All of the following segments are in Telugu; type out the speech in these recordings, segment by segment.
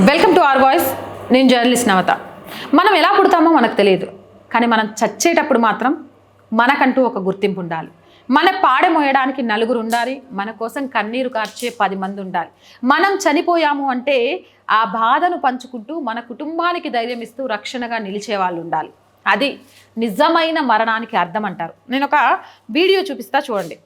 వెల్కమ్ టు ఆర్ వాయిస్ నేను జర్నలిస్ట్ నవత. మనం ఎలా పుడతామో మనకు తెలియదు. కానీ మనం చచ్చేటప్పుడు మాత్రం మనకంటూ ఒక గుర్తింపు ఉండాలి. మన పాడె మోయడానికి నలుగురు ఉండాలి. మన కోసం కన్నీరు కార్చే పది మంది ఉండాలి. మనం చనిపోయాము అంటే ఆ బాధను పంచుకుంటూ మన కుటుంబానికి ధైర్యం ఇస్తూ రక్షణగా నిలిచే వాళ్ళు ఉండాలి. అది నిజమైన మరణానికి అర్థం అంటారు. నేను ఒక వీడియో చూపిస్తా చూడండి.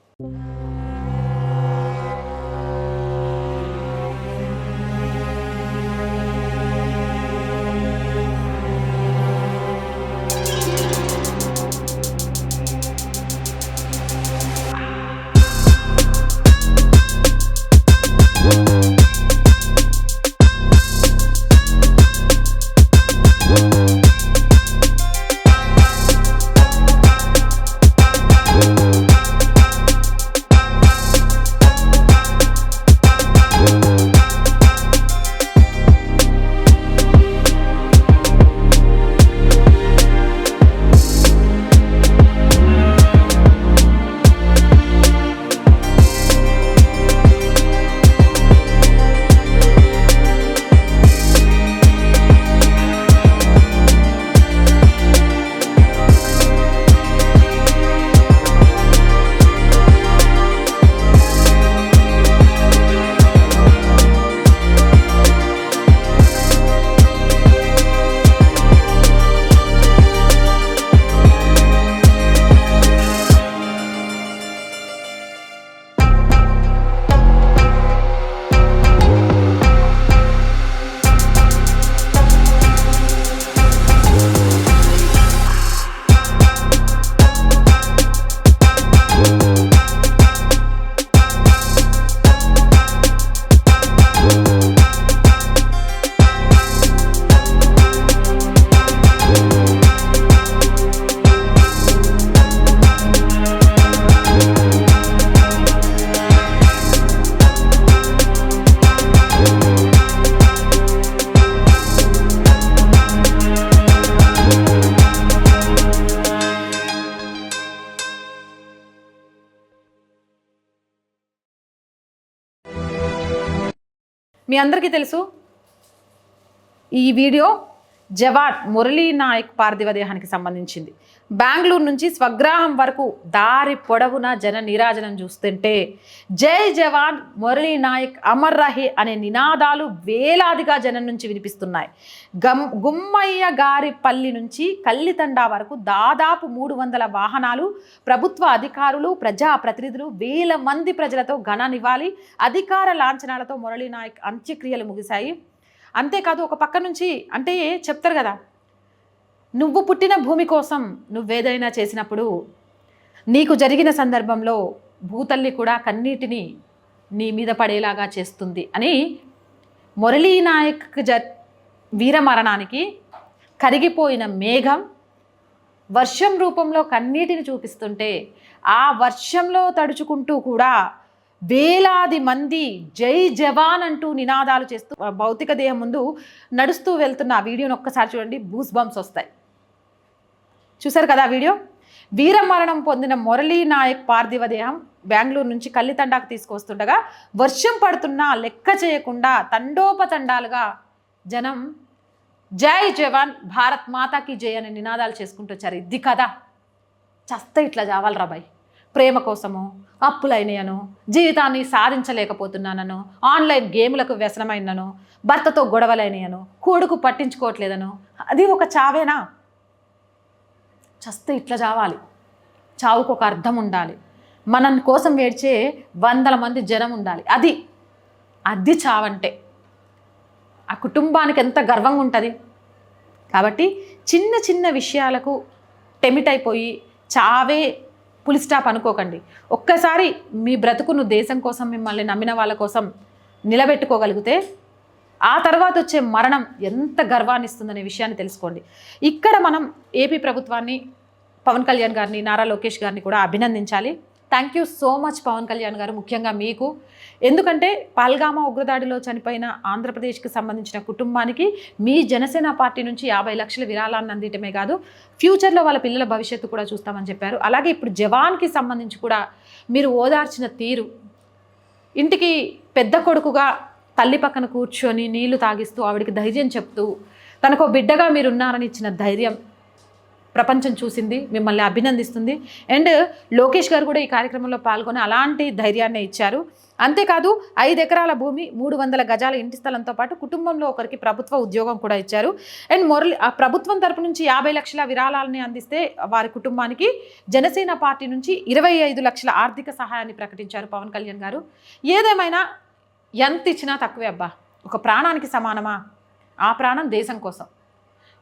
మీ అందరికీ తెలుసు ఈ వీడియో జవాన్ మురళీ నాయక్ పార్థివ దేహానికి సంబంధించింది. బెంగళూరు నుంచి స్వగ్రాహం వరకు దారి పొడవునా జన నీరాజనం చూస్తుంటే జై జవాన్ మురళీ నాయక్ అమర్ రహే అనే నినాదాలు వేలాదిగా జనం నుంచి వినిపిస్తున్నాయి. గమ్ గుమ్మయ్య గారి పల్లి నుంచి కల్లితండా వరకు దాదాపు మూడు వందల వాహనాలు ప్రభుత్వ అధికారులు ప్రజా ప్రతినిధులు వేల మంది ప్రజలతో ఘన నివాళి అధికార లాంఛనాలతో మురళీ నాయక్ అంత్యక్రియలు ముగిశాయి. అంతేకాదు ఒక పక్క నుంచి అంటే చెప్తారు కదా నువ్వు పుట్టిన భూమి కోసం నువ్వేదైనా చేసినప్పుడు నీకు జరిగిన సందర్భంలో భూతల్లి కూడా కన్నీటిని నీ మీద పడేలాగా చేస్తుంది అని మురళీ నాయక్ జ వీరమరణానికి కరిగిపోయిన మేఘం వర్షం రూపంలో కన్నీటిని చూపిస్తుంటే ఆ వర్షంలో తడుచుకుంటూ కూడా వేలాది మంది జై జవాన్ అంటూ నినాదాలు చేస్తూ భౌతిక దేహం ముందు నడుస్తూ వెళ్తున్న ఆ వీడియోని ఒక్కసారి చూడండి. బూస్ బంప్స్ వస్తాయి. చూసారు కదా వీడియో? వీరమరణం పొందిన మురళీ నాయక్ పార్థివ దేహం బెంగళూరు నుంచి కల్లితండాకు తీసుకొస్తుండగా వర్షం పడుతున్నా లెక్క చేయకుండా తండోపతండాలుగా జనం జై జవాన్ భారత్ మాతాకి జై అనే నినాదాలు చేసుకుంటూ వచ్చారు. ఇది కదా. చస్తే ఇట్లా చావాలి రాబాయ్ ప్రేమ కోసము అప్పులైనయను జీవితాన్ని సాధించలేకపోతున్నానను ఆన్లైన్ గేములకు వ్యసనమైనను భర్తతో గొడవలైనయను కొడుకు పట్టించుకోవట్లేదను అది ఒక చావేనా? చస్తే ఇట్లా చావాలి. చావుకు ఒక అర్థం ఉండాలి. మనం కోసం ఏడ్చే వందల మంది జనం ఉండాలి. అది అది చావంటే. ఆ కుటుంబానికి ఎంత గర్వంగా ఉంటుంది? కాబట్టి చిన్న చిన్న విషయాలకు టెమిట్ అయిపోయి చావే పులి స్టాప్ అనుకోకండి. ఒక్కసారి మీ బ్రతుకును దేశం కోసం మిమ్మల్ని నమ్మిన వాళ్ళ కోసం నిలబెట్టుకోగలిగితే ఆ తర్వాత వచ్చే మరణం ఎంత గర్వాన్ని ఇస్తుందనే విషయాన్ని తెలుసుకోండి. ఇక్కడ మనం ఏపీ ప్రభుత్వాన్ని పవన్ కళ్యాణ్ గారిని నారా లోకేష్ గారిని కూడా అభినందించాలి. Thank you so much Pawan Kalyan గారు ముఖ్యంగా మీకు. ఎందుకంటే పాల్గామా ఉగ్రదాడిలో చనిపోయిన ఆంధ్రప్రదేశ్కి సంబంధించిన కుటుంబానికి మీ జనసేన పార్టీ నుంచి యాభై లక్షల విరాళాన్ని అందించడమే కాదు ఫ్యూచర్లో వాళ్ళ పిల్లల భవిష్యత్తు కూడా చూస్తామని చెప్పారు. అలాగే ఇప్పుడు జవాన్కి సంబంధించి కూడా మీరు ఓదార్చిన తీరు ఇంటికి పెద్ద కొడుకుగా తల్లి పక్కన కూర్చొని నీళ్ళు తాగిస్తూ ఆవిడికి ధైర్యం చెప్తూ తనకు బిడ్డగా మీరు ఉన్నారని ఇచ్చిన ధైర్యం ప్రపంచం చూసింది మిమ్మల్ని అభినందిస్తుంది. అండ్ లోకేష్ గారు కూడా ఈ కార్యక్రమంలో పాల్గొని అలాంటి ధైర్యాన్ని ఇచ్చారు. అంతేకాదు ఐదు ఎకరాల భూమి మూడు వందల గజాల ఇంటి స్థలంతో పాటు కుటుంబంలో ఒకరికి ప్రభుత్వ ఉద్యోగం కూడా ఇచ్చారు. అండ్ మురళి ఆ ప్రభుత్వం తరపు నుంచి యాభై లక్షల విరాళాలని అందిస్తే వారి కుటుంబానికి జనసేన పార్టీ నుంచి ఇరవై ఐదు లక్షల ఆర్థిక సహాయాన్ని ప్రకటించారు పవన్ కళ్యాణ్ గారు. ఏదేమైనా ఎంత ఇచ్చినా తక్కువే అబ్బా. ఒక ప్రాణానికి సమానమా? ఆ ప్రాణం దేశం కోసం.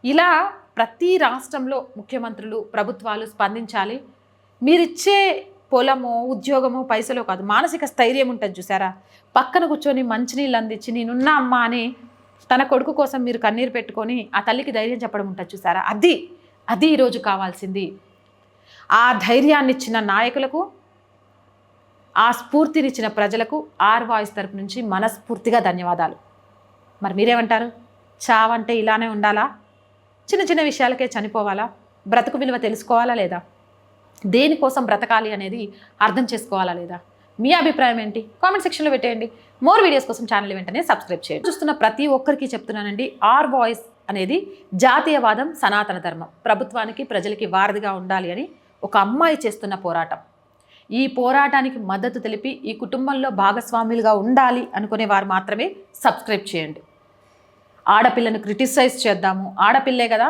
ఇలా ప్రతి రాష్ట్రంలో ముఖ్యమంత్రులు ప్రభుత్వాలు స్పందించాలి. మీరిచ్చే పొలము ఉద్యోగము పైసలో కాదు మానసిక స్థైర్యం ఉంటుంది చూసారా? పక్కన కూర్చొని మంచినీళ్ళు అందించి నేనున్నా అమ్మా అని తన కొడుకు కోసం మీరు కన్నీరు పెట్టుకొని ఆ తల్లికి ధైర్యం చెప్పడం ఉంటుంది చూసారా? అది అది ఈరోజు కావాల్సింది. ఆ ధైర్యాన్ని ఇచ్చిన నాయకులకు ఆ స్ఫూర్తినిచ్చిన ప్రజలకు ఆర్ వాయిస్ తరపు నుంచి మనస్ఫూర్తిగా ధన్యవాదాలు. మరి మీరేమంటారు? చావంటే ఇలానే ఉండాలా? చిన్న చిన్న విషయాలకే చనిపోవాలా? బ్రతుకు విలువ తెలుసుకోవాలా లేదా? దేనికోసం బ్రతకాలి అనేది అర్థం చేసుకోవాలా లేదా? మీ అభిప్రాయం ఏంటి? కామెంట్ సెక్షన్లో పెట్టేయండి. మోర్ వీడియోస్ కోసం ఛానల్ వెంటనే సబ్స్క్రైబ్ చేయండి. చూస్తున్న ప్రతి ఒక్కరికి చెప్తున్నానండి ఆర్ వాయిస్ అనేది జాతీయవాదం సనాతన ధర్మం. ప్రభుత్వానికి ప్రజలకి వారధిగా ఉండాలి అని ఒక అమ్మాయి చేస్తున్న పోరాటం. ఈ పోరాటానికి మద్దతు తెలిపి ఈ కుటుంబంలో భాగస్వాములుగా ఉండాలి అనుకునే వారు మాత్రమే సబ్స్క్రైబ్ చేయండి. ఆడపిల్లను క్రిటిసైజ్ చేద్దాము. ఆడపిల్లే కదా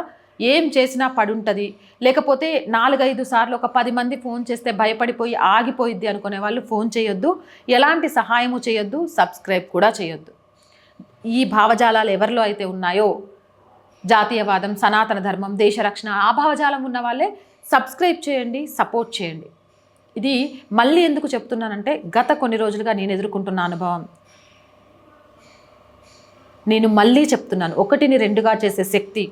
ఏం చేసినా పడుంటుంది. లేకపోతే నాలుగైదు సార్లు ఒక పది మంది ఫోన్ చేస్తే భయపడిపోయి ఆగిపోయిద్ది అనుకునే వాళ్ళు ఫోన్ చేయొద్దు. ఎలాంటి సహాయము చేయొద్దు సబ్స్క్రైబ్ కూడా చేయొద్దు. ఈ భావజాలాలు ఎవరిలో అయితే ఉన్నాయో జాతీయవాదం సనాతన ధర్మం దేశ రక్షణ ఆ భావజాలం ఉన్న వాళ్ళే సబ్స్క్రైబ్ చేయండి సపోర్ట్ చేయండి. ఇది మళ్ళీ ఎందుకు చెప్తున్నానంటే గత కొన్ని రోజులుగా నేను ఎదుర్కొంటున్న అనుభవం. నేను మళ్ళీ చెప్తున్నాను ఒకటిని రెండుగా చేసే శక్తి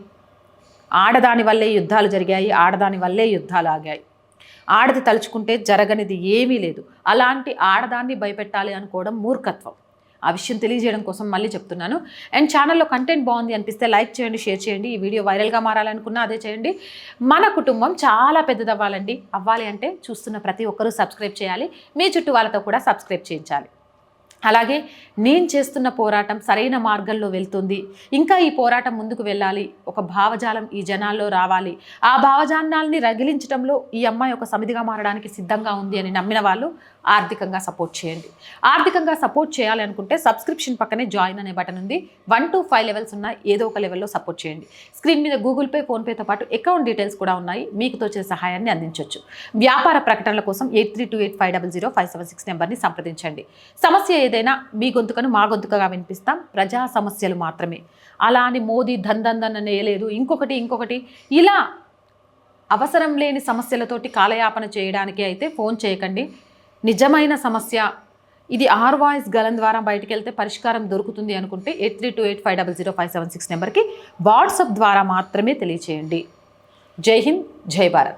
ఆడదాని వల్లే యుద్ధాలు జరిగాయి ఆడదాని వల్లే యుద్ధాలు ఆగాయి. ఆడది తలుచుకుంటే జరగనిది ఏమీ లేదు. అలాంటి ఆడదాన్ని భయపెట్టాలి అనుకోవడం మూర్ఖత్వం. ఆ విషయం తెలియజేయడం కోసం మళ్ళీ చెప్తున్నాను. అండ్ ఛానల్లో కంటెంట్ బాగుంది అనిపిస్తే లైక్ చేయండి షేర్ చేయండి. ఈ వీడియో వైరల్గా మారాలనుకున్నా అదే చేయండి. మన కుటుంబం చాలా పెద్దదవ్వాలండి. అవ్వాలి అంటే చూస్తున్న ప్రతి ఒక్కరూ సబ్స్క్రైబ్ చేయాలి. మీ చుట్టూ వాళ్ళతో కూడా సబ్స్క్రైబ్ చేయించాలి. అలాగే నేను చేస్తున్న పోరాటం సరైన మార్గంలో వెళ్తుంది. ఇంకా ఈ పోరాటం ముందుకు వెళ్ళాలి. ఒక భావజాలం ఈ జనాల్లో రావాలి. ఆ భావజాలాన్ని రగిలించడంలో ఈ అమ్మాయి ఒక సమితిగా మారడానికి సిద్ధంగా ఉంది అని నమ్మిన వాళ్ళు ఆర్థికంగా సపోర్ట్ చేయండి. ఆర్థికంగా సపోర్ట్ చేయాలి అనుకుంటే సబ్స్క్రిప్షన్ పక్కనే జాయిన్ అనే బటన్ ఉంది. వన్ టు ఫైవ్ లెవెల్స్ ఉన్న ఏదో ఒక లెవెల్లో సపోర్ట్ చేయండి. స్క్రీన్ మీద గూగుల్ పే ఫోన్పేతో పాటు అకౌంట్ డీటెయిల్స్ కూడా ఉన్నాయి. మీకు తోచిన సహాయాన్ని అందించవచ్చు వ్యాపార ప్రకటనల కోసం eight three two eight five double zero five seven six నెంబర్ని సంప్రదించండి. సమస్య ఏదైనా మీ గొంతుకను మా గొంతుకగా వినిపిస్తాం. ప్రజా సమస్యలు మాత్రమే. అలా అని మోదీ ధన్ నేయలేదు ఇంకొకటి ఇంకొకటి. ఇలా అవసరం లేని సమస్యలతోటి కాలయాపన చేయడానికి అయితే ఫోన్ చేయకండి. నిజమైన సమస్య. ఇది ఆర్ వాయిస్ గలం ద్వారా బయటికి వెళ్తే పరిష్కారం దొరుకుతుంది అనుకుంటే eight three two eight five double zero five seven six నెంబర్కి వాట్సాప్ ద్వారా మాత్రమే తెలియచేయండి. జై హింద్ జై భారత్.